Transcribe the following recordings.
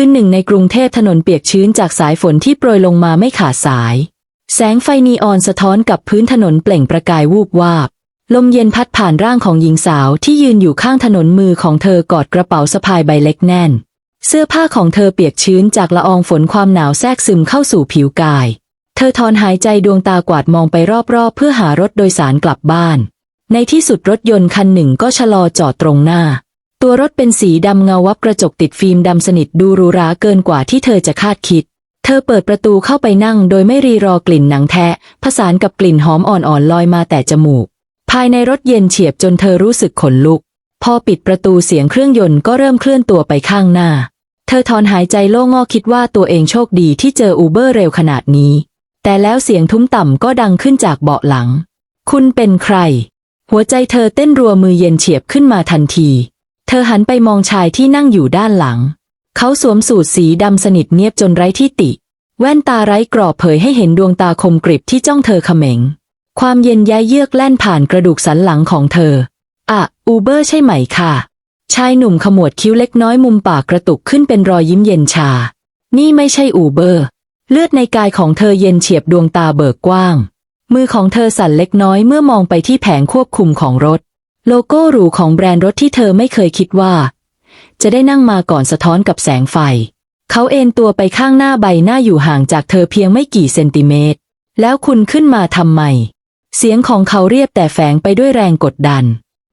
คืนหนึ่งในกรุงเทพถนนเปียกชื้นจากสายฝนที่โปรยลงมาไม่ขาดสาย แสงไฟนีออนสะท้อนกับพื้นถนนเปล่งประกายวูบวาบ ลมเย็นพัดผ่านร่างของหญิงสาวที่ยืนอยู่ข้างถนนมือของเธอกอดกระเป๋าสะพายใบเล็กแน่น เสื้อผ้าของเธอเปียกชื้นจากละอองฝนความหนาวแทรกซึมเข้าสู่ผิวกาย เธอถอนหายใจดวงตากวาดมองไปรอบๆ เพื่อหารถโดยสารกลับบ้าน ในที่สุดรถยนต์คันหนึ่งก็ชะลอจอดตรงหน้า ตัวรถเป็นสีดำเงาวับกระจกติดฟิล์มดำสนิทดูหรูหราเกินกว่าที่เธอจะคาดคิด เธอเปิดประตูเข้าไปนั่งโดยไม่รีรอกลิ่นหนังแทะ ผสานกับกลิ่นหอมอ่อนๆลอยมาแต่จมูก ภายในรถเย็นเฉียบจนเธอรู้สึกขนลุก พอปิดประตูเสียงเครื่องยนต์ก็เริ่มเคลื่อนตัวไปข้างหน้า เธอถอนหายใจโล่งอคิดว่าตัวเองโชคดีที่เจออูเบอร์เร็วขนาดนี้ แต่แล้วเสียงทุ้มต่ำก็ดังขึ้นจากเบาะหลัง คุณเป็นใคร หัวใจเธอเต้นรัวมือเย็นเฉียบขึ้นมาทันที เธอหันไปมองชายที่นั่งอยู่ด้านหลัง เขาสวมสูทสีดำสนิทเนียบจนไร้ที่ติ แว่นตาไร้กรอบเผยให้เห็นดวงตาคมกริบที่จ้องเธอเขม็ง ความเย็นย้ายเยือกแล่นผ่านกระดูกสันหลังของเธอ อะอูเบอร์ใช่ไหมค่ะ ชายหนุ่มขมวดคิ้วเล็กน้อยมุมปากกระตุกขึ้นเป็นรอยยิ้มเย็นชา นี่ไม่ใช่อูเบอร์ เลือดในกายของเธอเย็นเฉียบดวงตาเบิกกว้าง มือของเธอสั่นเล็กน้อยเมื่อมองไปที่แผงควบคุมของรถ โลโก้หรูของแบรนด์รถที่เธอไม่เคยคิดว่า จะได้นั่งมาก่อนสะท้อนกับแสงไฟ เขาเอนตัวไปข้างหน้าใบหน้าอยู่ห่างจากเธอเพียงไม่กี่เซนติเมตร แล้วคุณขึ้นมาทำไม เสียงของเขาเรียบแต่แฝงไปด้วยแรงกดดัน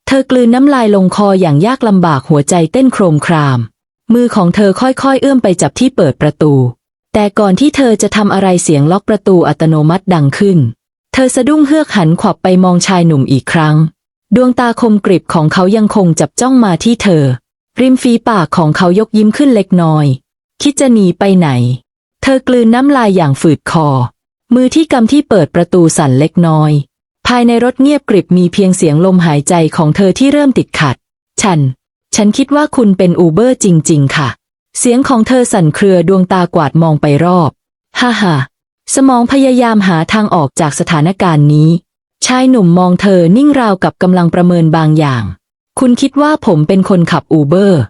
เธอกลืนน้ำลายลงคออย่างยากลำบากหัวใจเต้นโครมคราม มือของเธอค่อยๆ เอื้อมไปจับที่เปิดประตู แต่ก่อนที่เธอจะทำอะไรเสียงล็อกประตูอัตโนมัติดังขึ้น เธอสะดุ้งเฮือกหันขวับไปมองชายหนุ่มอีกครั้ง ดวงตาคมกริบของเขายังคงจับจ้องมาที่เธอ ริมฝีปากของเขายกยิ้มขึ้นเล็กน้อย คิดจะหนีไปไหน เธอกลืนน้ำลายอย่างฝืดคอ มือที่กำที่เปิดประตูสั่นเล็กน้อย ภายในรถเงียบกริบมีเพียงเสียงลมหายใจของเธอที่เริ่มติดขัด ฉัน ฉันคิดว่าคุณเป็นอูเบอร์จริง ๆ ค่ะ เสียงของเธอสั่นเครือดวงตากวาดมองไปรอบ ฮ่าฮ่าสมองพยายามหาทางออกจากสถานการณ์นี้ ชายหนุ่มมองเธอนิ่งราวกับกำลังประเมินบางอย่าง คุณคิดว่าผมเป็นคนขับอูเบอร์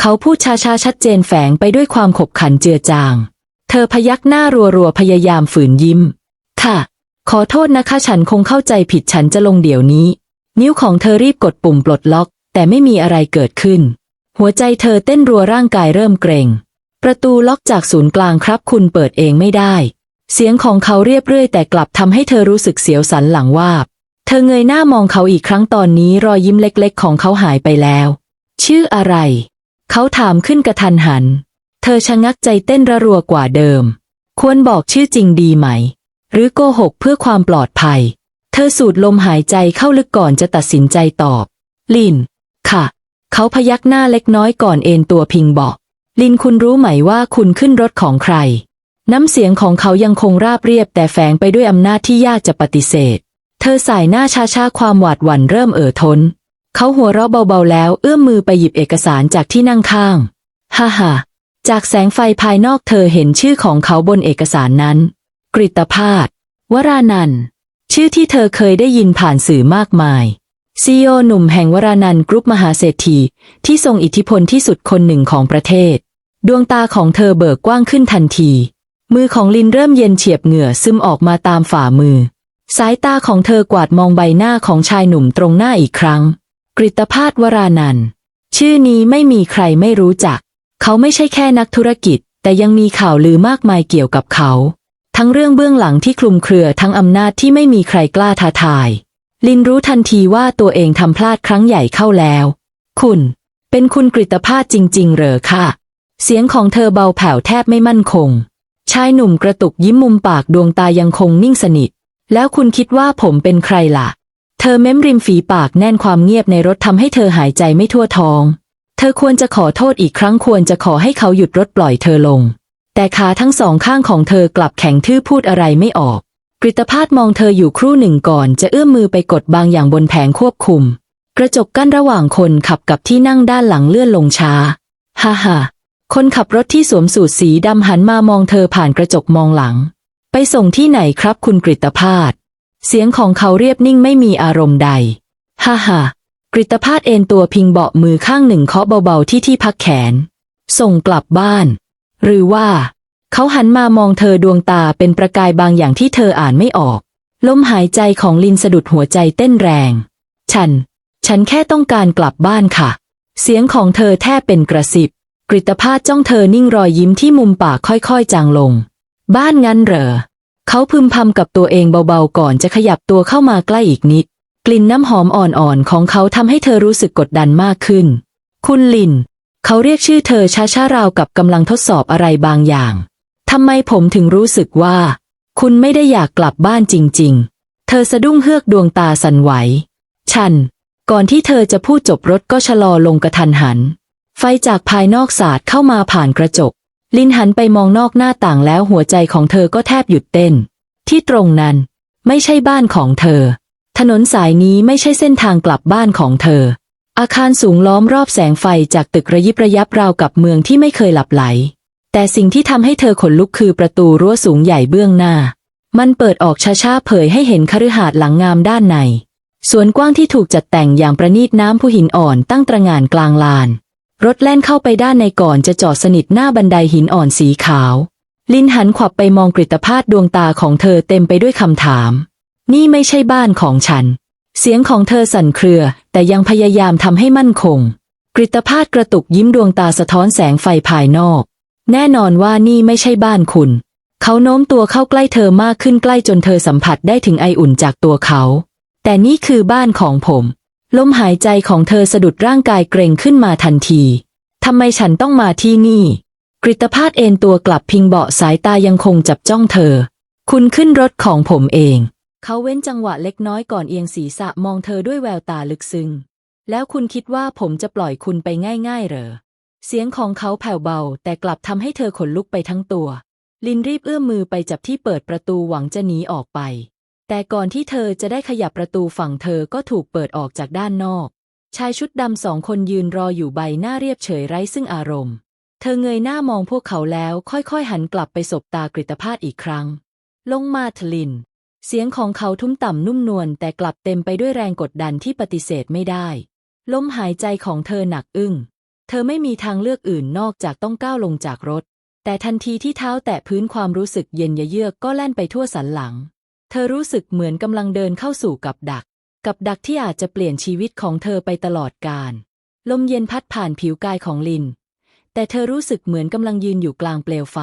เขาพูดช้าๆชัดเจนแฝงไปด้วยความขบขันเจือจาง เธอพยักหน้ารัวๆพยายามฝืนยิ้ม ค่ะ ขอโทษนะคะฉันคงเข้าใจผิดฉันจะลงเดี๋ยวนี้ นิ้วของเธอรีบกดปุ่มปลดล็อก แต่ไม่มีอะไรเกิดขึ้น หัวใจเธอเต้นรัวร่างกายเริ่มเกรงประตูล็อกจากศูนย์กลางครับคุณเปิดเองไม่ได้ เสียงของเขาเรียบเรื่อยแต่กลับทำให้เธอรู้สึกเสียวสันหลังวาบ เธอเงยหน้ามองเขาอีกครั้งตอนนี้รอยยิ้มเล็กๆ ของเขาหายไปแล้ว ชื่ออะไร เขาถามขึ้นกระทันหัน เธอชะงักใจเต้นระรัวกว่าเดิม ควรบอกชื่อจริงดีไหม หรือโกหกเพื่อความปลอดภัย เธอสูดลมหายใจเข้าลึกก่อนจะตัดสินใจตอบ ลิน ค่ะ เขาพยักหน้าเล็กน้อยก่อนเอนตัวพิงบอก ลินคุณรู้ไหมว่าคุณขึ้นรถของใคร น้ำเสียงของเขายังคงราบเรียบแต่แฝงไปด้วยอำนาจที่ยากจะปฏิเสธ เธอสายหน้าช้าๆความหวาดหวั่นเริ่มเอ่อทนเขาหัวเราะเบาๆแล้วเอื้อมมือไปหยิบเอกสารจากที่นั่งข้าง ฮ่าฮ่าจากแสงไฟภายนอกเธอเห็นชื่อของเขาบนเอกสารนั้น กริตภาสวรานันชื่อที่เธอเคยได้ยินผ่านสื่อมากมายซีโอหนุ่มแห่งวรานันกรุ๊ปมหาเศรษฐีที่ทรงอิทธิพลที่สุดคนหนึ่งของประเทศ ดวงตาของเธอเบิกกว้างขึ้นทันที มือของลินเริ่มเย็นเฉียบเหงื่อซึมออกมาตามฝ่ามือ สายตาของเธอกวาดมองใบหน้าของชายหนุ่มตรงหน้าอีกครั้ง กริตภาสวรานันชื่อนี้ไม่มีใครไม่รู้จัก เขาไม่ใช่แค่นักธุรกิจ แต่ยังมีข่าวลือมากมายเกี่ยวกับเขา ทั้งเรื่องเบื้องหลังที่คลุมเครือทั้งอำนาจที่ไม่มีใครกล้าท้าทาย ลินรู้ทันทีว่าตัวเองทำพลาดครั้งใหญ่เข้าแล้ว คุณ เป็นคุณกริตภาสจริง ๆ เหรอคะเสียงของเธอเบาแผ่วแทบไม่มั่นคง ชายหนุ่มกระตุกยิ้มมุมปากดวงตายังคงนิ่งสนิท แล้วคุณคิดว่าผมเป็นใครล่ะ เธอเม้มริมฝีปากแน่นความเงียบในรถทำให้เธอหายใจไม่ทั่วท้อง เธอควรจะขอโทษอีกครั้งควรจะขอให้เขาหยุดรถปล่อยเธอลง แต่ขาทั้งสองข้างของเธอกลับแข็งทื่อพูดอะไรไม่ออกกริตภาสมองเธออยู่ครู่หนึ่งก่อน จะเอื้อมมือไปกดบางอย่างบนแผงควบคุม กระจกกั้นระหว่างคนขับกับที่นั่งด้านหลังเลื่อนลงช้า ฮ่าฮ่า คนขับรถที่สวมสูทสีดำหันมามองเธอผ่านกระจกมองหลัง ไปส่งที่ไหนครับคุณกริตภาสเสียงของเขาเรียบนิ่งไม่มีอารมณ์ใด ฮ่าฮ่ากริตภาสเอนตัวพิงเบาะมือข้างหนึ่งเคาะเบาๆที่ที่พักแขน ส่งกลับบ้าน หรือว่า เขาหันมามองเธอดวงตาเป็นประกายบางอย่างที่เธออ่านไม่ออก ลมหายใจของลินสะดุดหัวใจเต้นแรง ฉัน ฉันแค่ต้องการกลับบ้านค่ะ เสียงของเธอแทบเป็นกระสิบ กริตภาสจ้องเธอนิ่งรอยยิ้มที่มุมปากค่อยๆ จางลง บ้านงั้นเหรอ เขาพึมพำกับตัวเองเบาๆก่อนจะขยับตัวเข้ามาใกล้อีกนิด กลิ่นน้ำหอมอ่อนๆของเขาทำให้เธอรู้สึกกดดันมากขึ้น คุณลิน เขาเรียกชื่อเธอช้าๆราวกับกำลังทดสอบอะไรบางอย่างทำไมผมถึงรู้สึกว่า คุณไม่ได้อยากกลับบ้านจริง ๆ เธอสะดุ้งเฮือกดวงตาสั่นไหว ฉัน ก่อนที่เธอจะพูดจบรถก็ชะลอลงกระทันหัน ไฟจากภายนอกสาดเข้ามาผ่านกระจก ลินหันไปมองนอกหน้าต่างแล้วหัวใจของเธอก็แทบหยุดเต้น ที่ตรงนั้น ไม่ใช่บ้านของเธอ ถนนสายนี้ไม่ใช่เส้นทางกลับบ้านของเธอ อาคารสูงล้อมรอบแสงไฟจากตึกระยิบระยับราวกับเมืองที่ไม่เคยหลับไหล แต่สิ่งที่ทำให้เธอขนลุกคือประตูรั้วสูงใหญ่เบื้องหน้า มันเปิดออกช้าๆเผยให้เห็นคฤหาสน์หลังงามด้านในสวนกว้างที่ถูกจัดแต่งอย่างประณีตน้ำผู้หินอ่อนตั้งตระหง่านกลางลาน รถแล่นเข้าไปด้านในก่อนจะจอดสนิทหน้าบันไดหินอ่อนสีขาว ลินหันขวับไปมองกริตภาสดวงตาของเธอเต็มไปด้วยคำถาม นี่ไม่ใช่บ้านของฉัน เสียงของเธอสั่นเครือ แต่ยังพยายามทำให้มั่นคง กริตภาสกระตุกยิ้มดวงตาสะท้อนแสงไฟภายนอก แน่นอนว่านี่ไม่ใช่บ้านคุณ เขาโน้มตัวเข้าใกล้เธอมากขึ้นใกล้จนเธอสัมผัสได้ถึงไออุ่นจากตัวเขา แต่นี่คือบ้านของผม ลมหายใจของเธอสะดุดร่างกายเกรงขึ้นมาทันทีทำไมฉันต้องมาที่นี่ กริตภาสเอนตัวกลับพิงเบาะสายตายังคงจับจ้องเธอ คุณขึ้นรถของผมเอง เขาเว้นจังหวะเล็กน้อยก่อนเอียงศีรษะมองเธอด้วยแววตาลึกซึ้ง แล้วคุณคิดว่าผมจะปล่อยคุณไปง่ายๆเหรอ เสียงของเขาแผ่วเบา แต่กลับทำให้เธอขนลุกไปทั้งตัว ลินรีบเอื้อมมือไปจับที่เปิดประตูหวังจะหนีออกไป แต่ก่อนที่เธอจะได้ขยับประตูฝั่งเธอก็ถูกเปิดออกจากด้านนอก ชายชุดดำสองคนยืนรออยู่ใบหน้าเรียบเฉยไร้ซึ่งอารมณ์ เธอเงยหน้ามองพวกเขาแล้วค่อยๆ หันกลับไปสบตากริตภาสอีกครั้ง ลงมาเถอะลิน เสียงของเขาทุ้มต่ำนุ่มนวลแต่กลับเต็มไปด้วยแรงกดดันที่ปฏิเสธไม่ได้ ลมหายใจของเธอหนักอึ้ง เธอไม่มีทางเลือกอื่นนอกจากต้องก้าวลงจากรถ แต่ทันทีที่เท้าแตะพื้นความรู้สึกเย็นยะเยือกก็แล่นไปทั่วสันหลัง เธอรู้สึกเหมือนกำลังเดินเข้าสู่กับดัก กับดักที่อาจจะเปลี่ยนชีวิตของเธอไปตลอดกาลลมเย็นพัดผ่านผิวกายของลิน แต่เธอรู้สึกเหมือนกำลังยืนอยู่กลางเปลวไฟ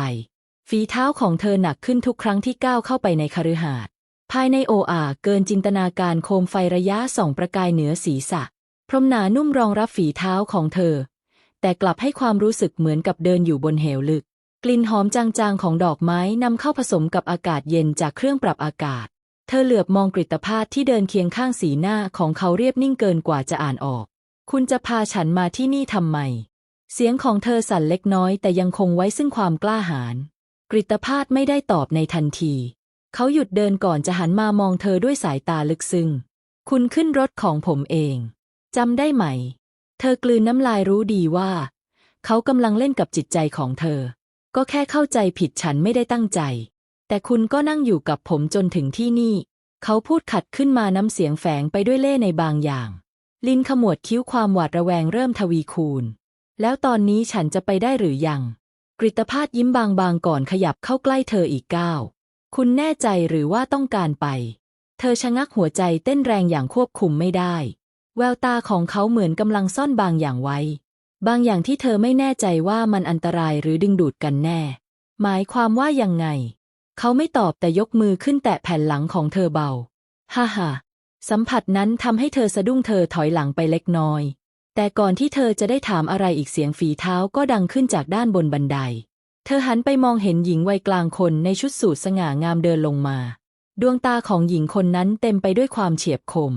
ฝีเท้าของเธอหนักขึ้นทุกครั้งที่ก้าวเข้าไปในคฤหาสน์ภายในโออาเกินจินตนาการโคมไฟระยะส่องประกายเหนือศีรษะ พรมหนานุ่มรองรับฝีเท้าของเธอ แต่กลับให้ความรู้สึกเหมือนกับเดินอยู่บนเหวลึก กลิ่นหอมจางๆของดอกไม้นำเข้าผสมกับอากาศเย็นจากเครื่องปรับอากาศ เธอเหลือบมองกริตภาสที่เดินเคียงข้างสีหน้าของเขาเรียบนิ่งเกินกว่าจะอ่านออก คุณจะพาฉันมาที่นี่ทำไม เสียงของเธอสั่นเล็กน้อยแต่ยังคงไว้ซึ่งความกล้าหาญ กริตภาสไม่ได้ตอบในทันที เขาหยุดเดินก่อนจะหันมามองเธอด้วยสายตาลึกซึ้ง คุณขึ้นรถของผมเอง จำได้ไหม เธอกลืนน้ำลายรู้ดีว่า เขากำลังเล่นกับจิตใจของเธอ ก็แค่เข้าใจผิดฉันไม่ได้ตั้งใจ แต่คุณก็นั่งอยู่กับผมจนถึงที่นี่ เขาพูดขัดขึ้นมาน้ำเสียงแฝงไปด้วยเล่ในบางอย่าง ลินขมวดคิ้วความหวาดระแวงเริ่มทวีคูณ แล้วตอนนี้ฉันจะไปได้หรือยัง กริตภาสยิ้มบางๆก่อนขยับเข้าใกล้เธออีกก้าวคุณแน่ใจหรือว่าต้องการไป เธอชะงักหัวใจเต้นแรงอย่างควบคุมไม่ได้ แววตาของเขาเหมือนกำลังซ่อนบางอย่างไว้ บางอย่างที่เธอไม่แน่ใจว่ามันอันตรายหรือดึงดูดกันแน่ หมายความว่ายังไง เขาไม่ตอบแต่ยกมือขึ้นแตะแผ่นหลังของเธอเบา ฮ่าฮ่าสัมผัสนั้นทำให้เธอสะดุ้งเธอถอยหลังไปเล็กน้อย แต่ก่อนที่เธอจะได้ถามอะไรอีกเสียงฝีเท้าก็ดังขึ้นจากด้านบนบันได เธอหันไปมองเห็นหญิงวัยกลางคนในชุดสูทสง่างามเดินลงมา ดวงตาของหญิงคนนั้นเต็มไปด้วยความเฉียบคม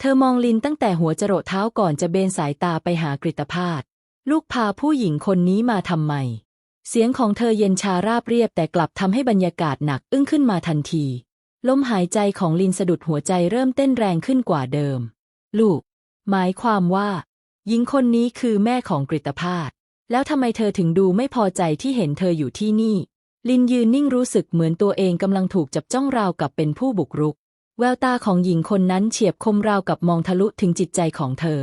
เธอมองลินตั้งแต่หัวจรดเท้าก่อนจะเบนสายตาไปหากริตภาส ลูกพาผู้หญิงคนนี้มาทำไม เสียงของเธอเย็นชาราบเรียบแต่กลับทำให้บรรยากาศหนักอึ้งขึ้นมาทันที ลมหายใจของลินสะดุดหัวใจเริ่มเต้นแรงขึ้นกว่าเดิม ลูก หมายความว่า หญิงคนนี้คือแม่ของกริตภาสแล้วทำไมเธอถึงดูไม่พอใจที่เห็นเธออยู่ที่นี่ ลินยืนนิ่งรู้สึกเหมือนตัวเองกำลังถูกจับจ้องราวกับเป็นผู้บุกรุก แววตาของหญิงคนนั้นเฉียบคมราวกับมองทะลุถึงจิตใจของเธอ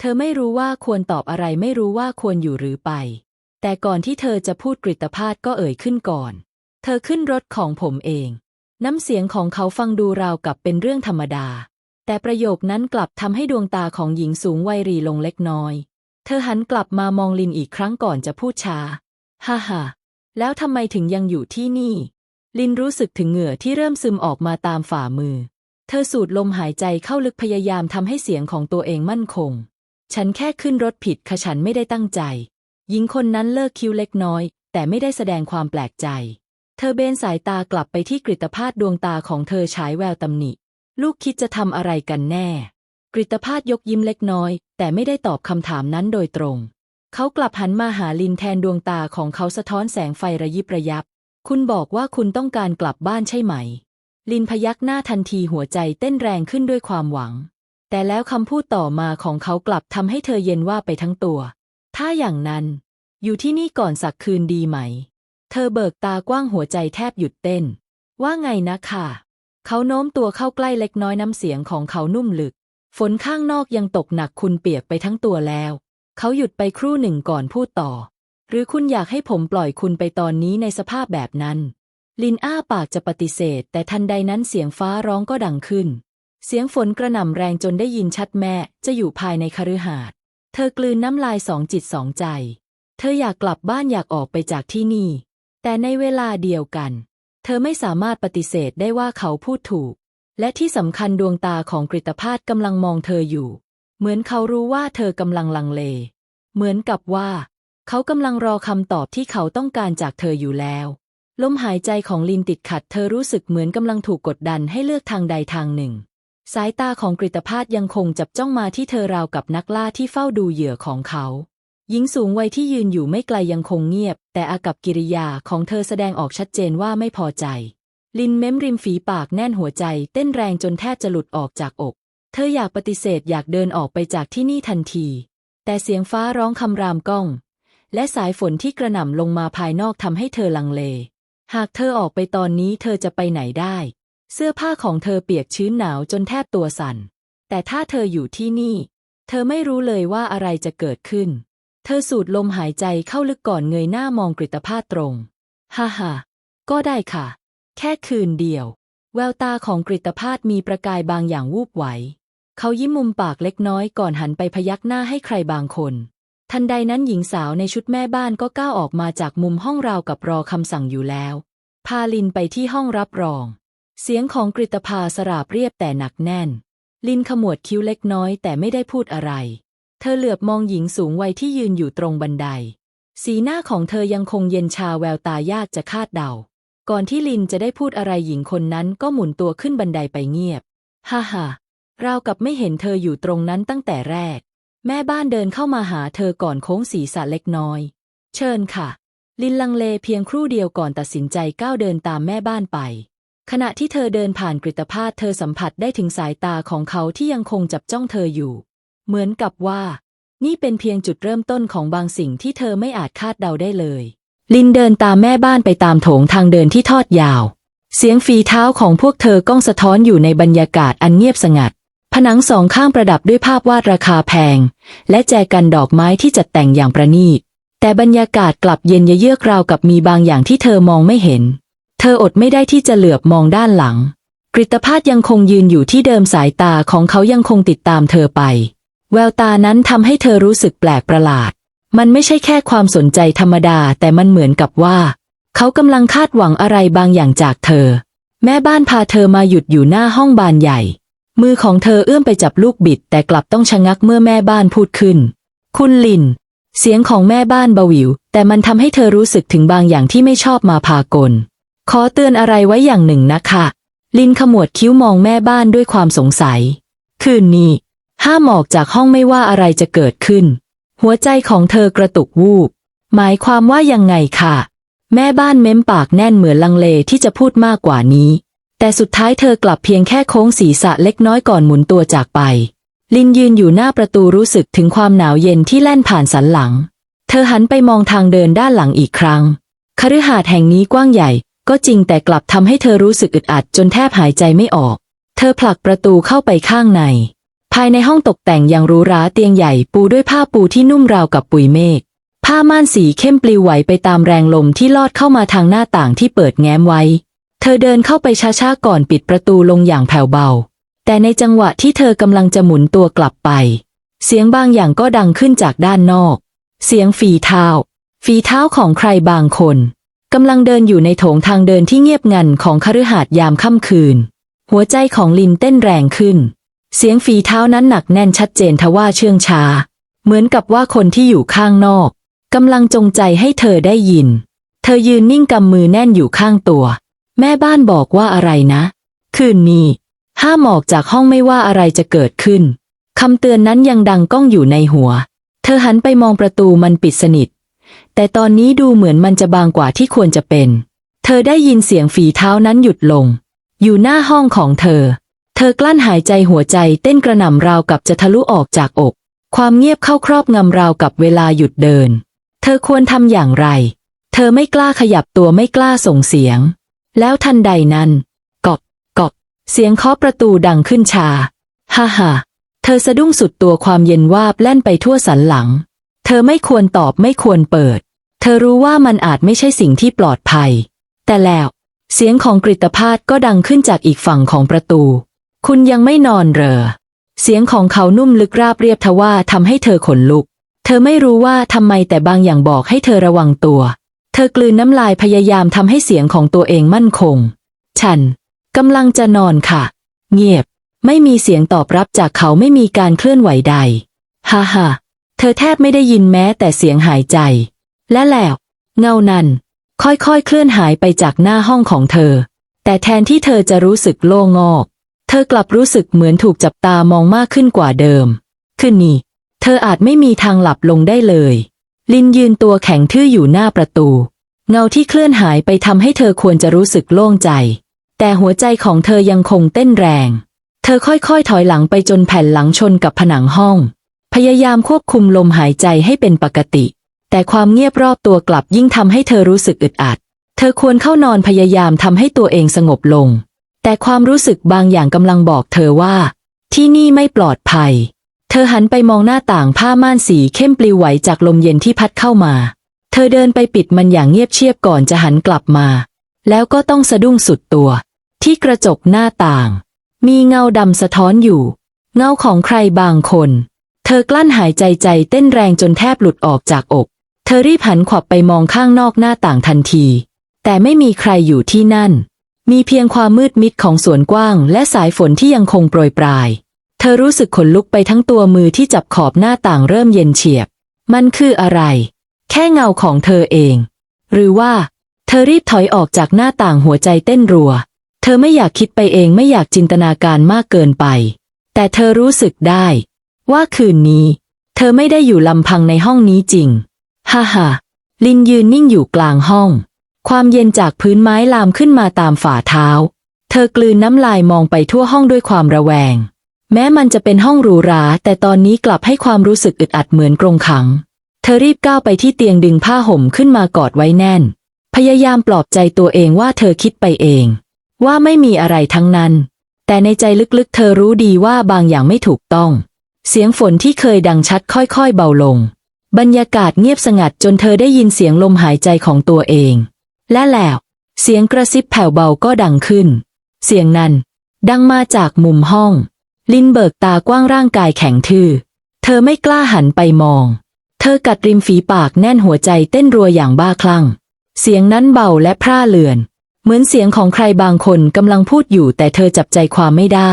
เธอไม่รู้ว่าควรตอบอะไรไม่รู้ว่าควรอยู่หรือไป แต่ก่อนที่เธอจะพูดกริตภาสก็เอ่ยขึ้นก่อน เธอขึ้นรถของผมเอง น้ำเสียงของเขาฟังดูราวกับเป็นเรื่องธรรมดา แต่ประโยคนั้นกลับทำให้ดวงตาของหญิงสูงวัยรีลงเล็กน้อย เธอหันกลับมามองลินอีกครั้งก่อนจะพูดช้า ฮ่าฮ่าแล้วทำไมถึงยังอยู่ที่นี่ ลินรู้สึกถึงเหงื่อที่เริ่มซึมออกมาตามฝ่ามือ เธอสูดลมหายใจเข้าลึกพยายามทำให้เสียงของตัวเองมั่นคง ฉันแค่ขึ้นรถผิดค่ะฉันไม่ได้ตั้งใจ หญิงคนนั้นเลิกคิ้วเล็กน้อย แต่ไม่ได้แสดงความแปลกใจ เธอเบนสายตากลับไปที่กริตภาสดวงตาของเธอฉายแววตำหนิ ลูกคิดจะทำอะไรกันแน่ กริตภาสยกยิ้มเล็กน้อย แต่ไม่ได้ตอบคำถามนั้นโดยตรง เขากลับหันมาหาลินแทนดวงตาของเขาสะท้อนแสงไฟระยิบระยับ คุณบอกว่าคุณต้องการกลับบ้านใช่ไหม ลินพยักหน้าทันทีหัวใจเต้นแรงขึ้นด้วยความหวัง แต่แล้วคำพูดต่อมาของเขากลับทำให้เธอเย็นว่าไปทั้งตัว ถ้าอย่างนั้น อยู่ที่นี่ก่อนสักคืนดีไหม เธอเบิกตากว้างหัวใจแทบหยุดเต้น ว่าไงนะค่ะ เขาโน้มตัวเข้าใกล้เล็กน้อยน้ำเสียงของเขานุ่มลึก ฝนข้างนอกยังตกหนักคุณเปียกไปทั้งตัวแล้ว เขาหยุดไปครู่หนึ่งก่อนพูดต่อ หรือคุณอยากให้ผมปล่อยคุณไปตอนนี้ในสภาพแบบนั้น ลินอ้าปากจะปฏิเสธ แต่ทันใดนั้นเสียงฟ้าร้องก็ดังขึ้น เสียงฝนกระหน่ำแรงจนได้ยินชัดแม่จะอยู่ภายในคฤหาสน์เธอกลืนน้ำลายสองจิตสองใจ เธออยากกลับบ้านอยากออกไปจากที่นี่ แต่ในเวลาเดียวกัน เธอไม่สามารถปฏิเสธได้ว่าเขาพูดถูก และที่สำคัญดวงตาของกริตภาสกำลังมองเธออยู่ เหมือนเขารู้ว่าเธอกำลังลังเล เหมือนกับว่า เขากำลังรอคำตอบที่เขาต้องการจากเธออยู่แล้ว ลมหายใจของลินติดขัด เธอรู้สึกเหมือนกำลังถูกกดดันให้เลือกทางใดทางหนึ่ง สายตาของกริตภาสยังคงจับจ้องมาที่เธอราวกับนักล่าที่เฝ้าดูเหยื่อของเขา หญิงสูงวัยที่ยืนอยู่ไม่ไกลยังคงเงียบ แต่อากับกิริยาของเธอแสดงออกชัดเจนว่าไม่พอใจ ลินเม้มริมฝีปากแน่นหัวใจ เต้นแรงจนแทบจะหลุดออกจากอก เธออยากปฏิเสธอยากเดินออกไปจากที่นี่ทันที แต่เสียงฟ้าร้องคำรามก้อง และสายฝนที่กระหน่ำลงมาภายนอกทำให้เธอลังเล หากเธอออกไปตอนนี้เธอจะไปไหนได้ เสื้อผ้าของเธอเปียกชื้นหนาวจนแทบตัวสั่น แต่ถ้าเธออยู่ที่นี่ เธอไม่รู้เลยว่าอะไรจะเกิดขึ้น เธอสูดลมหายใจเข้าลึกก่อนเงยหน้ามองกริตภาสตรง ฮ่าฮ่าก็ได้ค่ะ แค่คืนเดียว แววตาของกริตภาสมีประกายบางอย่างวูบไหว เขายิ้มมุมปากเล็กน้อยก่อนหันไปพยักหน้าให้ใครบางคน ทันใดนั้นหญิงสาวในชุดแม่บ้านก็ก้าวออกมาจากมุมห้องราวกับรอคำสั่งอยู่แล้ว พาลินไปที่ห้องรับรอง เสียงของกริตภาสราบเรียบแต่หนักแน่น ลินขมวดคิ้วเล็กน้อยแต่ไม่ได้พูดอะไร เธอเหลือบมองหญิงสูงวัยที่ยืนอยู่ตรงบันได สีหน้าของเธอยังคงเย็นชาแววตายากจะคาดเดา ก่อนที่ลินจะได้พูดอะไรหญิงคนนั้นก็หมุนตัวขึ้นบันไดไปเงียบ ฮ่าฮ่าราวกับไม่เห็นเธออยู่ตรงนั้นตั้งแต่แรก แม่บ้านเดินเข้ามาหาเธอก่อนโค้งศีรษะเล็กน้อย เชิญค่ะ ลินลังเลเพียงครู่เดียวก่อนตัดสินใจก้าวเดินตามแม่บ้านไป ขณะที่เธอเดินผ่านกริตภาสเธอสัมผัสได้ถึงสายตาของเขาที่ยังคงจับจ้องเธออยู่ เหมือนกับว่า นี่เป็นเพียงจุดเริ่มต้นของบางสิ่งที่เธอไม่อาจคาดเดาได้เลย ลินเดินตามแม่บ้านไปตามโถงทางเดินที่ทอดยาว เสียงฝีเท้าของพวกเธอก้องสะท้อนอยู่ในบรรยากาศอันเงียบสงัด ผนังสองข้างประดับด้วยภาพวาดราคาแพง และแจกันดอกไม้ที่จัดแต่งอย่างประณีตแต่บรรยากาศกลับเย็นเยือกราวกับมีบางอย่างที่เธอมองไม่เห็น เธออดไม่ได้ที่จะเหลือบมองด้านหลัง กริตภาสยังคงยืนอยู่ที่เดิมสายตาของเขายังคงติดตามเธอไป แววตานั้นทำให้เธอรู้สึกแปลกประหลาด มันไม่ใช่แค่ความสนใจธรรมดาแต่มันเหมือนกับว่า เขากำลังคาดหวังอะไรบางอย่างจากเธอ แม่บ้านพาเธอมาหยุดอยู่หน้าห้องบานใหญ่ มือของเธอเอื้อมไปจับลูกบิด แต่กลับต้องชะงักเมื่อแม่บ้านพูดขึ้น คุณลิน เสียงของแม่บ้านเบาหวิว แต่มันทำให้เธอรู้สึกถึงบางอย่างที่ไม่ชอบมาพากล ขอเตือนอะไรไว้อย่างหนึ่งนะคะ ลินขมวดคิ้วมองแม่บ้านด้วยความสงสัย คืนนี้ ห้ามออกจากห้องไม่ว่าอะไรจะเกิดขึ้น หัวใจของเธอกระตุกวูบ หมายความว่ายังไงค่ะ แม่บ้านเม้มปากแน่นเหมือนลังเลที่จะพูดมากกว่านี้ แต่สุดท้ายเธอกลับเพียงแค่โค้งศีรษะเล็กน้อยก่อนหมุนตัวจากไป ลินยืนอยู่หน้าประตูรู้สึกถึงความหนาวเย็นที่แล่นผ่านสันหลัง เธอหันไปมองทางเดินด้านหลังอีกครั้งคฤหาสน์แห่งนี้กว้างใหญ่ ก็จริงแต่กลับทำให้เธอรู้สึกอึดอัดจนแทบหายใจไม่ออก เธอผลักประตูเข้าไปข้างใน ภายในห้องตกแต่งอย่างหรูหราเตียงใหญ่ปูด้วยผ้าปูที่นุ่มราวกับปุ๋ยเมฆผผ้าม่านสีเข้มปลิวไหวไปตามแรงลมที่ลอดเข้ามาทางหน้าต่างที่เปิดแง้มไว้ เธอเดินเข้าไปช้าๆก่อนปิดประตูลงอย่างแผ่วเบา แต่ในจังหวะที่เธอกำลังจะหมุนตัวกลับไป เสียงบางอย่างก็ดังขึ้นจากด้านนอก เสียงฝีเท้า ฝีเท้าของใครบางคน กำลังเดินอยู่ในโถงทางเดินที่เงียบงันของคฤหาสน์ยามค่ำคืน หัวใจของลินเต้นแรงขึ้น เสียงฝีเท้านั้นหนักแน่นชัดเจนทว่าเชื่องช้า เหมือนกับว่าคนที่อยู่ข้างนอกกำลังจงใจให้เธอได้ยิน เธอยืนนิ่งกำมือแน่นอยู่ข้างตัว แม่บ้านบอกว่าอะไรนะ คืนนี้ ห้ามออกจากห้องไม่ว่าอะไรจะเกิดขึ้นคำเตือนนั้นยังดังก้องอยู่ในหัว เธอหันไปมองประตูมันปิดสนิท แต่ตอนนี้ดูเหมือนมันจะบางกว่าที่ควรจะเป็น เธอได้ยินเสียงฝีเท้านั้นหยุดลง อยู่หน้าห้องของเธอ เธอกลั้นหายใจหัวใจเต้นกระหน่ำราวกับจะทะลุออกจากอก ความเงียบเข้าครอบงำราวกับเวลาหยุดเดิน เธอควรทำอย่างไร เธอไม่กล้าขยับตัวไม่กล้าส่งเสียง แล้วทันใดนั้นกอบกอบเสียงเคาะประตูดังขึ้นชา ฮ่าฮ่าเธอสะดุ้งสุดตัวความเย็นวาบแล่นไปทั่วสันหลัง เธอไม่ควรตอบไม่ควรเปิด เธอรู้ว่ามันอาจไม่ใช่สิ่งที่ปลอดภัย แต่แล้ว เสียงของกริตภาสก็ดังขึ้นจากอีกฝั่งของประตู คุณยังไม่นอนเหรอ เสียงของเขานุ่มลึกราบเรียบทว่าทำให้เธอขนลุก เธอไม่รู้ว่าทำไมแต่บางอย่างบอกให้เธอระวังตัว เธอกลืนน้ำลายพยายามทำให้เสียงของตัวเองมั่นคง ฉันกำลังจะนอนค่ะ เงียบ ไม่มีเสียงตอบรับจากเขาไม่มีการเคลื่อนไหวใด ฮ่าฮ่าเธอแทบไม่ได้ยินแม้แต่เสียงหายใจ และแล้วเงานั้น ค่อยๆเคลื่อนหายไปจากหน้าห้องของเธอ แต่แทนที่เธอจะรู้สึกโล่งอก เธอกลับรู้สึกเหมือนถูกจับตามองมากขึ้นกว่าเดิม คืนนี้ เธออาจไม่มีทางหลับลงได้เลย ลินยืนตัวแข็งทื่ออยู่หน้าประตู เงาที่เคลื่อนหายไปทำให้เธอควรจะรู้สึกโล่งใจ แต่หัวใจของเธอยังคงเต้นแรง เธอค่อยๆถอยหลังไปจนแผ่นหลังชนกับผนังห้อง พยายามควบคุมลมหายใจให้เป็นปกติ แต่ความเงียบรอบตัวกลับยิ่งทำให้เธอรู้สึกอึดอัด เธอควรเข้านอนพยายามทำให้ตัวเองสงบลง แต่ความรู้สึกบางอย่างกำลังบอกเธอว่า ที่นี่ไม่ปลอดภัย เธอหันไปมองหน้าต่างผ้าม่านสีเข้มปลิวไหวจากลมเย็นที่พัดเข้ามา เธอเดินไปปิดมันอย่างเงียบเชียบก่อนจะหันกลับมา แล้วก็ต้องสะดุ้งสุดตัว ที่กระจกหน้าต่าง มีเงาดำสะท้อนอยู่ เงาของใครบางคน เธอกลั้นหายใจใจเต้นแรงจนแทบหลุดออกจากอก เธอรีบหันขวับไปมองข้างนอกหน้าต่างทันที แต่ไม่มีใครอยู่ที่นั่น มีเพียงความมืดมิดของสวนกว้าง และสายฝนที่ยังคงโปรยปลาย เธอรู้สึกขนลุกไปทั้งตัวมือที่จับขอบหน้าต่างเริ่มเย็นเฉียบ มันคืออะไร แค่เงาของเธอเอง หรือว่า เธอรีบถอยออกจากหน้าต่างหัวใจเต้นรัว เธอไม่อยากคิดไปเองไม่อยากจินตนาการมากเกินไป แต่เธอรู้สึกได้ ว่าคืนนี้ เธอไม่ได้อยู่ลำพังในห้องนี้จริง ฮ่าฮ่าลินยืนนิ่งอยู่กลางห้อง ความเย็นจากพื้นไม้ลามขึ้นมาตามฝ่าเท้า เธอกลืนน้ำลายมองไปทั่วห้องด้วยความระแวง แม้มันจะเป็นห้องหรูหรา แต่ตอนนี้กลับให้ความรู้สึกอึดอัดเหมือนกรงขัง เธอรีบก้าวไปที่เตียงดึงผ้าห่มขึ้นมากอดไว้แน่น พยายามปลอบใจตัวเองว่าเธอคิดไปเอง ว่าไม่มีอะไรทั้งนั้น แต่ในใจลึกๆ เธอรู้ดีว่าบางอย่างไม่ถูกต้อง เสียงฝนที่เคยดังชัดค่อยๆ เบาลง บรรยากาศเงียบสงัดจนเธอได้ยินเสียงลมหายใจของตัวเอง และแล้ว เสียงกระซิบแผ่วเบาก็ดังขึ้น เสียงนั้น ดังมาจากมุมห้อง ลินเบิกตากว้างร่างกายแข็งทื่อ เธอไม่กล้าหันไปมอง เธอกัดริมฝีปากแน่นหัวใจเต้นรัวอย่างบ้าคลั่ง เสียงนั้นเบาและพร่าเลือน เหมือนเสียงของใครบางคนกำลังพูดอยู่แต่เธอจับใจความไม่ได้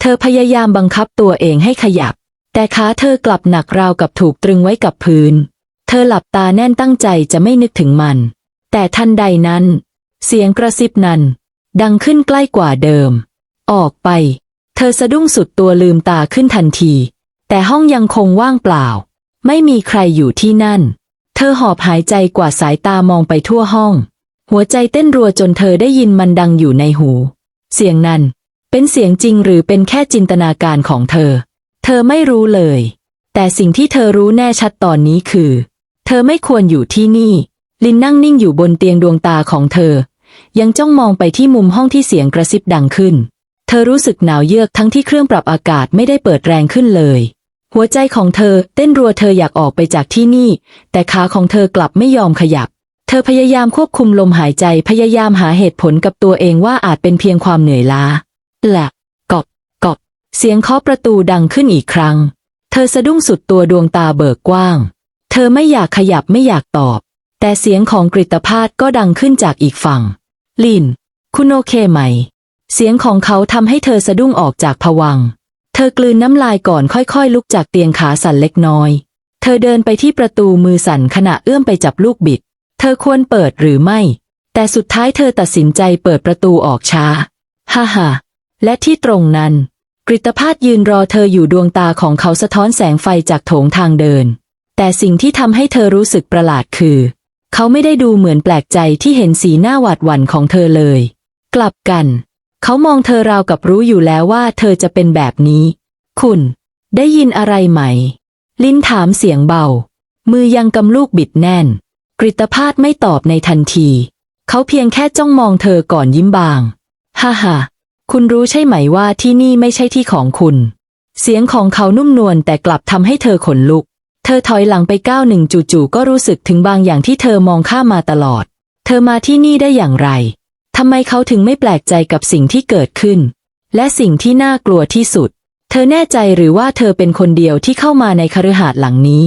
เธอพยายามบังคับตัวเองให้ขยับ แต่ขาเธอกลับหนักราวกับถูกตรึงไว้กับพื้น เธอหลับตาแน่นตั้งใจจะไม่นึกถึงมัน แต่ทันใดนั้น เสียงกระซิบนั้น ดังขึ้นใกล้กว่าเดิม ออกไป เธอสะดุ้งสุดตัวลืมตาขึ้นทันที แต่ห้องยังคงว่างเปล่า ไม่มีใครอยู่ที่นั่น เธอหอบหายใจกว่าสายตามองไปทั่วห้อง หัวใจเต้นรัวจนเธอได้ยินมันดังอยู่ในหู เสียงนั้น เป็นเสียงจริงหรือเป็นแค่จินตนาการของเธอ เธอไม่รู้เลย แต่สิ่งที่เธอรู้แน่ชัดตอนนี้คือ เธอไม่ควรอยู่ที่นี่ ลินนั่งนิ่งอยู่บนเตียงดวงตาของเธอ ยังจ้องมองไปที่มุมห้องที่เสียงกระซิบดังขึ้น เธอรู้สึกหนาวเยือกทั้งที่เครื่องปรับอากาศไม่ได้เปิดแรงขึ้นเลย หัวใจของเธอเต้นรัวเธออยากออกไปจากที่นี่ แต่ขาของเธอกลับไม่ยอมขยับ เธอพยายามควบคุมลมหายใจพยายามหาเหตุผลกับตัวเองว่าอาจเป็นเพียงความเหนื่อยล้าและ เสียงเคาะประตูดังขึ้นอีกครั้ง เธอสะดุ้งสุดตัวดวงตาเบิกกว้าง เธอไม่อยากขยับไม่อยากตอบ แต่เสียงของกริตพาสก็ดังขึ้นจากอีกฝั่ง ลิน คุณโอเคไหม เสียงของเขาทำให้เธอสะดุ้งออกจากผวัง เธอกลืนน้ำลายก่อนค่อยๆ ลุกจากเตียงขาสั่นเล็กน้อย เธอเดินไปที่ประตูมือสั่นขณะเอื้อมไปจับลูกบิด เธอควรเปิดหรือไม่ แต่สุดท้ายเธอตัดสินใจเปิดประตูออกช้า ฮ่าฮ่าและที่ตรงนั้น กริตพาสยืนรอเธออยู่ดวงตาของเขาสะท้อนแสงไฟจากโถงทางเดิน แต่สิ่งที่ทำให้เธอรู้สึกประหลาดคือ เขาไม่ได้ดูเหมือนแปลกใจที่เห็นสีหน้าหวาดหวั่นของเธอเลย กลับกัน เขามองเธอราวกับรู้อยู่แล้วว่าเธอจะเป็นแบบนี้ คุณ ได้ยินอะไรไหม ลิ้นถามเสียงเบา มือยังกำลูกบิดแน่น กริตพาสไม่ตอบในทันที เขาเพียงแค่จ้องมองเธอก่อนยิ้มบาง ฮ่าฮ่า คุณรู้ใช่ไหมว่าที่นี่ไม่ใช่ที่ของคุณ เสียงของเขานุ่มนวลแต่กลับทำให้เธอขนลุก เธอถอยหลังไปก้าวหนึ่งจู่ๆก็รู้สึกถึงบางอย่างที่เธอมองข้ามมาตลอด เธอมาที่นี่ได้อย่างไรทำไมเขาถึงไม่แปลกใจกับสิ่งที่เกิดขึ้น และสิ่งที่น่ากลัวที่สุด เธอแน่ใจหรือว่าเธอเป็นคนเดียวที่เข้ามาในคฤหาสน์หลังนี้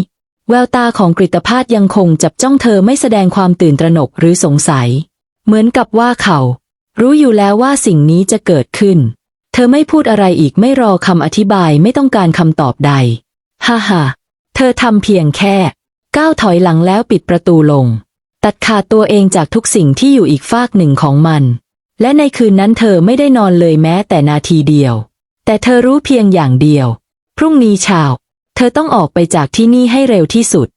แววตาของกริตพาสยังคงจับจ้องเธอไม่แสดงความตื่นตระหนกหรือสงสัย เหมือนกับว่าเขา รู้อยู่แล้วว่าสิ่งนี้จะเกิดขึ้น เธอไม่พูดอะไรอีกไม่รอคำอธิบายไม่ต้องการคำตอบใด ฮ่าฮ่าเธอทำเพียงแค่ ก้าวถอยหลังแล้วปิดประตูลง ตัดขาดตัวเองจากทุกสิ่งที่อยู่อีกฟากหนึ่งของมัน และในคืนนั้นเธอไม่ได้นอนเลยแม้แต่นาทีเดียว แต่เธอรู้เพียงอย่างเดียว พรุ่งนี้เช้า เธอต้องออกไปจากที่นี่ให้เร็วที่สุด